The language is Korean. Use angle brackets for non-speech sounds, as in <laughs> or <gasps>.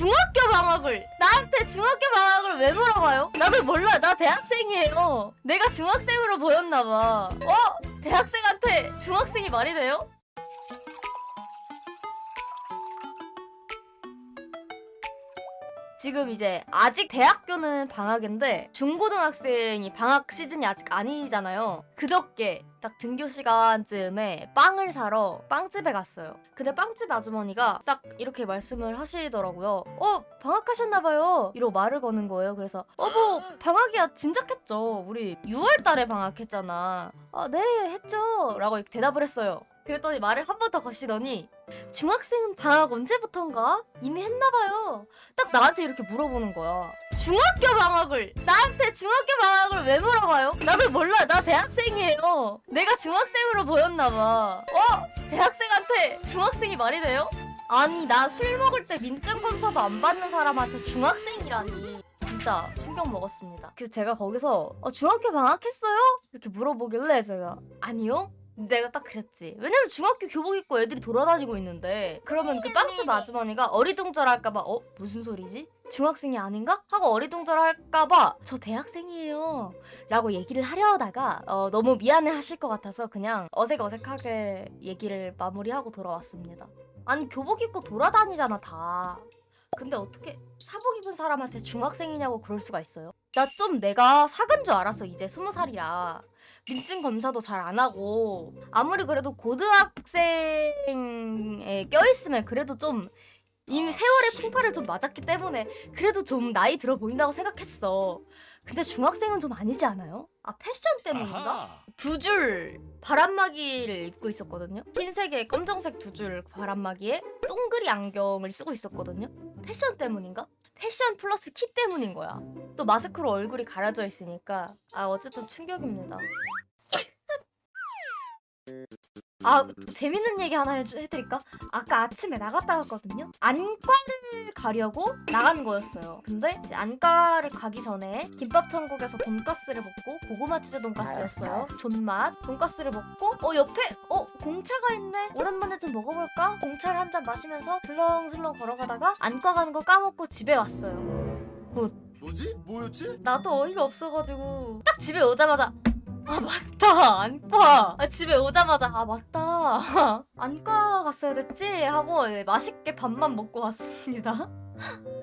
중학교 방학을 나한테 중학교 방학을 왜 물어봐요? 나도 몰라 나 대학생이에요 내가 중학생으로 보였나봐 어? 대학생한테 중학생이 말이 돼요? 지금 이제 아직 대학교는 방학인데 중고등학생이 방학 시즌이 아직 아니잖아요. 그저께 딱 등교 시간쯤에 빵을 사러 빵집에 갔어요. 근데 빵집 아주머니가 딱 이렇게 말씀을 하시더라고요. 어 방학하셨나봐요. 이러고 말을 거는 거예요. 그래서 어 뭐 <gasps> 방학이야 진작했죠. 우리 6월 달에 방학했잖아. 아 네 했죠. 라고 이렇게 대답을 했어요. 그랬더니 말을 한 번 더 거시더니 중학생은 방학 언제부턴가? 이미 했나봐요. 딱 나한테 이렇게 물어보는 거야. 중학교 방학을 나한테 중학교 방학을 왜 물어봐요? 나도 몰라 나 대학생이에 요. 내가 중학생으로 보였나봐. 어? 대학생한테 중학생이 말이 돼요? 아니 나 술 먹을 때 민증 검사도 안 받는 사람한테 중학생이라니. 진짜 충격 먹었습니다. 그래서 제가 거기서 어, 중학교 방학했어요? 이렇게 물어보길래 제가 아니요. 내가 딱 그랬지. 왜냐면 중학교 교복 입고 애들이 돌아다니고 있는데 그러면 그 빵집 아주머니가 어리둥절할까봐 어 무슨 소리지? 중학생이 아닌가? 하고 어리둥절할까봐 저 대학생이에요. 라고 얘기를 하려다가 어, 너무 미안해 하실 것 같아서 그냥 어색어색하게 얘기를 마무리하고 돌아왔습니다. 아니 교복 입고 돌아다니잖아 다. 근데 어떻게 사복 입은 사람한테 중학생이냐고 그럴 수가 있어요? 나 좀 내가 사근 줄 알았어 이제 스무 살이라 민증 검사도 잘 안 하고 아무리 그래도 고등학생에 껴있으면 그래도 좀 이미 세월의 풍파를 좀 맞았기 때문에 그래도 좀 나이 들어 보인다고 생각했어. 근데 중학생은 좀 아니지 않아요? 아 패션 때문인가? 아하. 두 줄 바람막이를 입고 있었거든요. 흰색에 검정색 두 줄 바람막이에 동그리 안경을 쓰고 있었거든요. 패션 때문인가? 패션 플러스 키 때문인 거야. 또 마스크로 얼굴이 가려져 있으니까 아 어쨌든 충격입니다. 아 재밌는 얘기 하나 해주, 해드릴까? 아까 아침에 나갔다 왔거든요. 안과를 가려고 나간 거였어요. 근데 이제 안과를 가기 전에 김밥 천국에서 돈가스를 먹고 고구마 치즈 돈가스였어요. 존맛 돈가스를 먹고 어 옆에 어 공차가 있네. 오랜만에 좀 먹어볼까? 공차를 한 잔 마시면서 슬렁슬렁 걸어가다가 안과 가는 거 까먹고 집에 왔어요. 뭐지? 뭐였지? 나도 어이가 없어가지고 딱 집에 오자마자 아 맞다. 안과. 아, 집에 오자마자 아 맞다. <laughs> 안과 갔어야 됐지? 하고 네, 맛있게 밥만 먹고 왔습니다 <laughs>